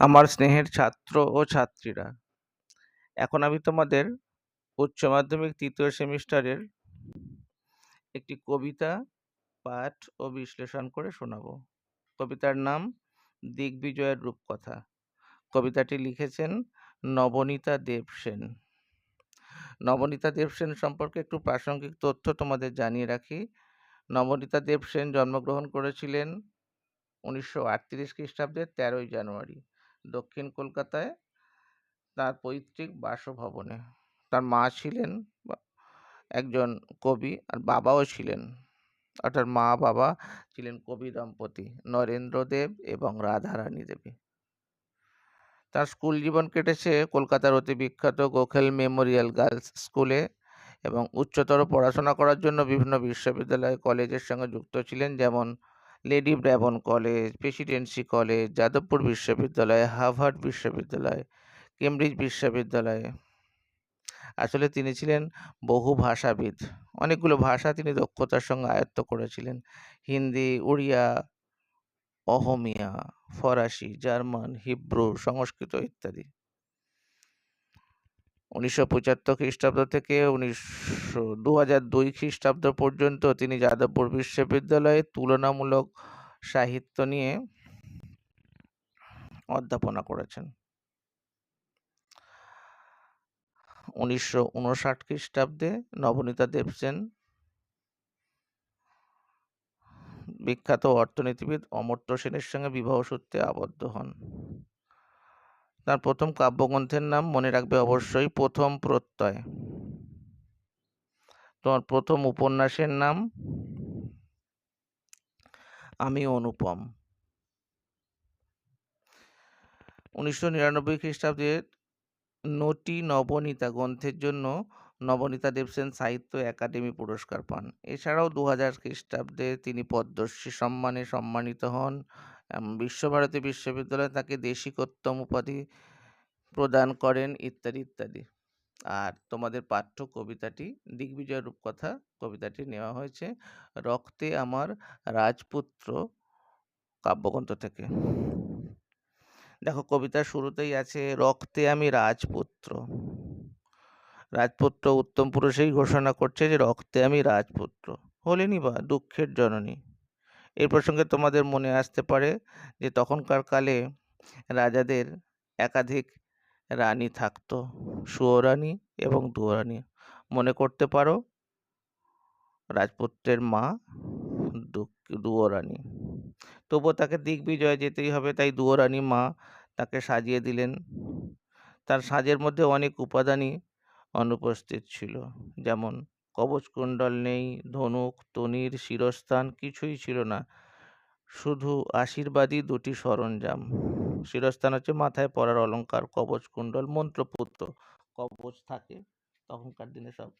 আমার স্নেহের ছাত্র ও ছাত্রীরা। এখন আমি তোমাদের উচ্চ মাধ্যমিক তৃতীয় সেমিস্টারের একটি কবিতা, পাঠ ও বিশ্লেষণ করে শোনাব। কবিতার নাম দিগ্বিজয়ের রূপকথা। কবিতাটি লিখেছেন নবনীতা দেবসেন নবনীতা দেবসেন সম্পর্কে একটু প্রাসঙ্গিক তথ্য তোমাদের জানিয়ে রাখি। নবনীতা দেবসেন জন্মগ্রহণ করেছিলেন উনিশশো আটত্রিশ খ্রিস্টাব্দের তেরোই জানুয়ারি। দক্ষিণ কলকাতায় তার পৈতৃক বাসভবনে। তার মা ছিলেন একজন কবি আর বাবাও ছিলেন। অর্থাৎ মা বাবা ছিলেন কবি দম্পতি নরেন্দ্র দেব এবং রাধারানী দেবী। তার স্কুল জীবন কেটেছে কলকাতার অতি বিখ্যাত গোখেল মেমোরিয়াল গার্লস স্কুলে এবং উচ্চতর পড়াশোনা করার জন্য বিভিন্ন বিশ্ববিদ্যালয় কলেজের সঙ্গে যুক্ত ছিলেন। যেমন Lady Brabourne College, Presidency College, Jadavpur বিশ্ববিদ্যালয়, হার্ভার্ড বিশ্ববিদ্যালয়, কেমব্রিজ বিশ্ববিদ্যালয়ে। আসলে তিনি ছিলেন বহু ভাষাবিদ। অনেকগুলো ভাষা তিনি দক্ষতার সঙ্গে আয়ত্ত করেছিলেন। হিন্দি, উড়িয়া, অহমিয়া, ফরাসি, জার্মান, হিব্রু, সংস্কৃত ইত্যাদি। উনিশশো পঁচাত্তর খ্রিস্টাব্দ থেকে উনিশশো দু হাজার দুই খ্রিস্টাব্দ পর্যন্ত তিনি যাদবপুর বিশ্ববিদ্যালয়ে তুলনামূলক সাহিত্য নিয়ে অধ্যাপনা করেছেন। উনিশশো উনষাট খ্রিস্টাব্দে নবনীতা দেবসেন বিখ্যাত অর্থনীতিবিদ অমর্ত্য সেনের সঙ্গে বিবাহ সূত্রে আবদ্ধ হন। তার প্রথম কাব্যগ্রন্থের নাম মনে রাখবে অবশ্যই প্রথম প্রত্যয়। তোমার প্রথম উপন্যাসের নাম আমি অনুপম। উনিশশো নিরানব্বই খ্রিস্টাব্দে নটি নবনীতা গ্রন্থের জন্য নবনীতা দেবসেন সাহিত্য একাডেমি পুরস্কার পান। এছাড়াও দু হাজার খ্রিস্টাব্দে তিনি পদ্মশ্রী সম্মানে সম্মানিত হন। বিশ্বভারতী বিশ্ববিদ্যালয় তাকে দেশিকোত্তম উপাধি প্রদান করেন, ইত্যাদি ইত্যাদি। আর তোমাদের পাঠ্য কবিতাটি, দিগ্বিজয় রূপকথা কবিতাটি নেওয়া হয়েছে, রক্তে আমার রাজপুত্র কাব্যগ্রন্থ থেকে। দেখো, কবিতার শুরুতেই আছে, রক্তে আমি রাজপুত্র। রাজপুত্র উত্তম পুরুষেই ঘোষণা করছে যে, রক্তে আমি রাজপুত্র। হলেনি বা দুঃখের জননী। এই প্রসঙ্গে তোমাদের মনে আসতে পারে যে তখনকার কালে রাজাদের একাধিক রানী থাকতো, সুয়োরানী এবং দুয়োরানী। মনে করতে পারো? রাজপুত্রের মা দুয়োরানী। তবুও তাকে দিগ্বিজয়ে যেতেই হবে, তাই দুয়োরানী মা তাকে সাজিয়ে দিলেন। তার সাজের মধ্যে অনেক উপাদানই অনুপস্থিত ছিল, যেমন কবচকুণ্ডল নেই, ধনুক, তনির শিরস্থান কিছুই ছিল না। শুধু আশীর্বাদী দুটি সরঞ্জাম। শিরস্থান হচ্ছে মাথায় পরার অলংকার কবচকুণ্ডল মন্ত্রপুত্র। কবচ থাকে, তখনকার দিনে সব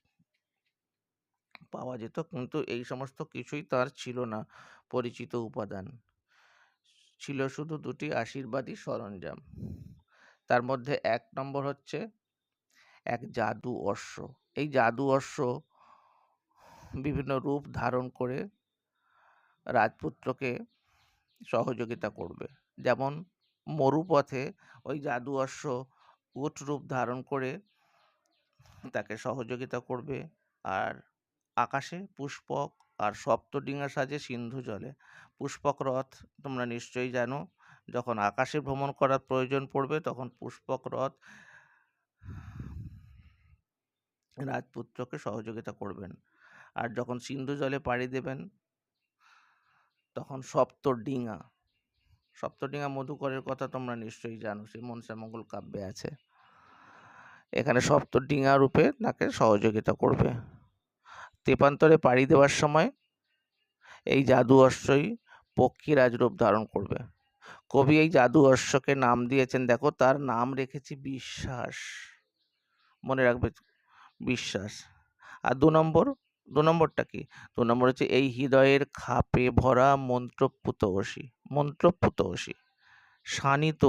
পাওয়া যেত, কিন্তু এই সমস্ত কিছুই তার ছিল না, পরিচিত উপাদান। ছিল শুধু দুটি আশীর্বাদী সরঞ্জাম। তার মধ্যে এক নম্বর হচ্ছে এক জাদু অশ্ব। এই জাদু অশ্ব বিভিন্ন রূপ ধারণ করে রাজপুত্রকে সহযোগিতা করবে। যেমন মরুপথে ওই জাদু অশ্ব উট রূপ ধারণ করে তাকে সহযোগিতা করবে আর আকাশে পুষ্পক আর সপ্তডিঙা সাজে সিন্ধু জলে। পুষ্পক রথ তোমরা নিশ্চয়ই জানো, যখন আকাশে ভ্রমণ করার প্রয়োজন পড়বে তখন পুষ্পক রথ রাজপুত্রকে সহযোগিতা করবেন। আর যখন সিন্ধু জলে পাড়ি দেবেন, তখন সপ্ত সপ্তডিঙা সপ্তডিঙা মধুকরের কথা তোমরা নিশ্চয়ই জানো সে মনসামঙ্গল কাব্যে আছে। এখানে সপ্তডিঙা রূপে তাকে সহযোগিতা করবে। তেপান্তরে পাড়ি দেওয়ার সময় এই জাদু অশ্বই পক্ষীরাজ রূপ ধারণ করবে। কবি এই জাদু অশ্বকে নাম দিয়েছেন, দেখো তার নাম রেখেছি বিশ্বাস। মনে রাখবে, বিশ্বাস। আর দু নম্বর দু নম্বরটা কি? দু নম্বর হচ্ছে, এই হৃদয়ের খাপে ভরা মন্ত্রপুত অসি মন্ত্রপুত অসি শানিত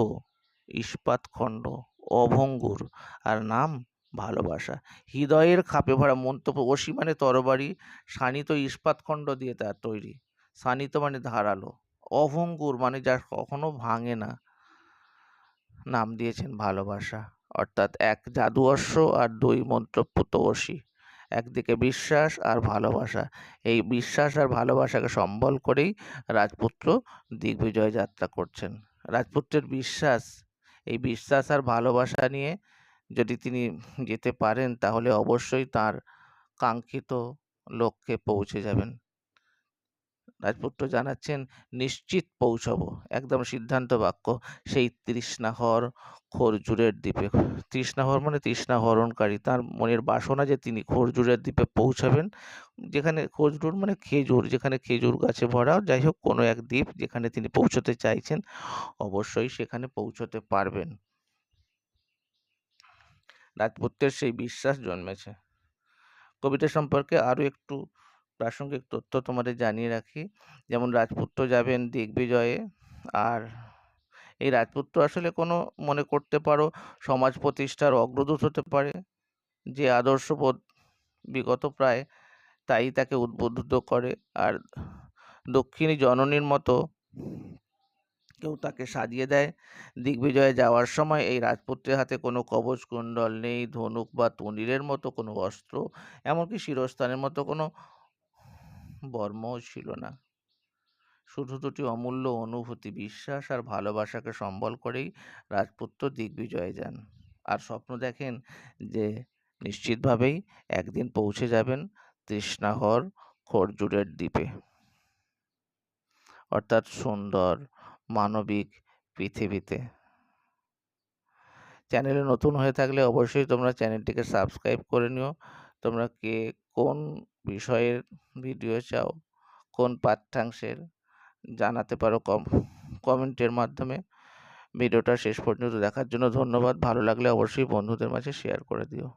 ইস্পাত খণ্ড অভঙ্গুর, আর নাম ভালোবাসা। হৃদয়ের খাপে ভরা মন্ত্র অসি মানে তরবারি, শানিত ইস্পাত খণ্ড দিয়ে তার তৈরি। শানিত মানে ধারালো। অভঙ্গুর মানে যা কখনো ভাঙে না। নাম দিয়েছেন ভালোবাসা। অর্থাৎ এক জাদু অশ্ব আর দুই মন্ত্রপুত অসি একদিকে বিশ্বাস আর ভালোবাসা। এই বিশ্বাস আর ভালোবাসাকে সম্বল করেই রাজপুত্র দিগ্বিজয় যাত্রা করছেন। রাজপুত্রের বিশ্বাস, এই বিশ্বাস আর ভালোবাসা নিয়ে যদি তিনি যেতে পারেন, তাহলে অবশ্যই তার কাঙ্ক্ষিত লক্ষ্যে পৌঁছে যাবেন। রাজপুত্র জানাচ্ছেন, নিশ্চিত পৌঁছবো। একদম সিদ্ধান্ত বাক্য। সেই তৃষ্ণাহর খরজুরের দ্বীপে। তৃষ্ণাহর মানে তৃষ্ণা হরণকারী তার মনের বাসনা যে তিনি খরজুরের দ্বীপে পৌঁছাবেন, যেখানে খরজুর মানে খেজুর, যেখানে খেজুর গাছে ভরা, যাই হোক কোনো এক দ্বীপ যেখানে তিনি পৌঁছতে চাইছেন, অবশ্যই সেখানে পৌঁছতে পারবেন। রাজপুত্রের সেই বিশ্বাস জন্মেছে। কবিতা সম্পর্কে আরও একটু প্রাসঙ্গিক তথ্য তোমাদের জানিয়ে রাখি। যেমন রাজপুত্র যাবেন দিগ্বিজয়ে। আর এই রাজপুত্র আসলে কোনো মনে করতে পারো সমাজ প্রতিষ্ঠার অগ্রদূত হতে পারে। যে আদর্শবোধ বিগত প্রায় তাই তাকে উদ্বুদ্ধ করে। আর দক্ষিণী জননীর মতো কেউ তাকে সাজিয়ে দেয়। দিগ্বিজয়ে যাওয়ার সময় এই রাজপুত্রের হাতে কোনো কবচ কুণ্ডল নেই, ধনুক বা তুনিরের মতো কোনো অস্ত্র, এমনকি শিরস্থানের মতো কোনো বর্মও ছিল না। শুধু দুটি অমূল্য অনুভূতি, বিশ্বাস আর ভালোবাসাকে সম্বল করেই রাজপুত্র দিগ্বিজয়ে যান। আর স্বপ্ন দেখেন যে নিশ্চিতভাবেই একদিন পৌঁছে যাবেন তৃষ্ণাহর খরজুরের দ্বীপে। অর্থাৎ সুন্দর, মানবিক পৃথিবীতে। চ্যানেলে নতুন হয়ে থাকলে অবশ্যই তোমরা চ্যানেলটিকে সাবস্ক্রাইব করে নিও। তোমরা কে, কোন বিষয়ের ভিডিও চাও, কোন পাঠ্যাংশের জানাতে পারো কম, কমেন্টের মাধ্যমে। ভিডিওটা শেষ পর্যন্ত দেখার জন্য ধন্যবাদ। ভালো লাগলে অবশ্যই বন্ধুদের মাঝে শেয়ার করে দিও।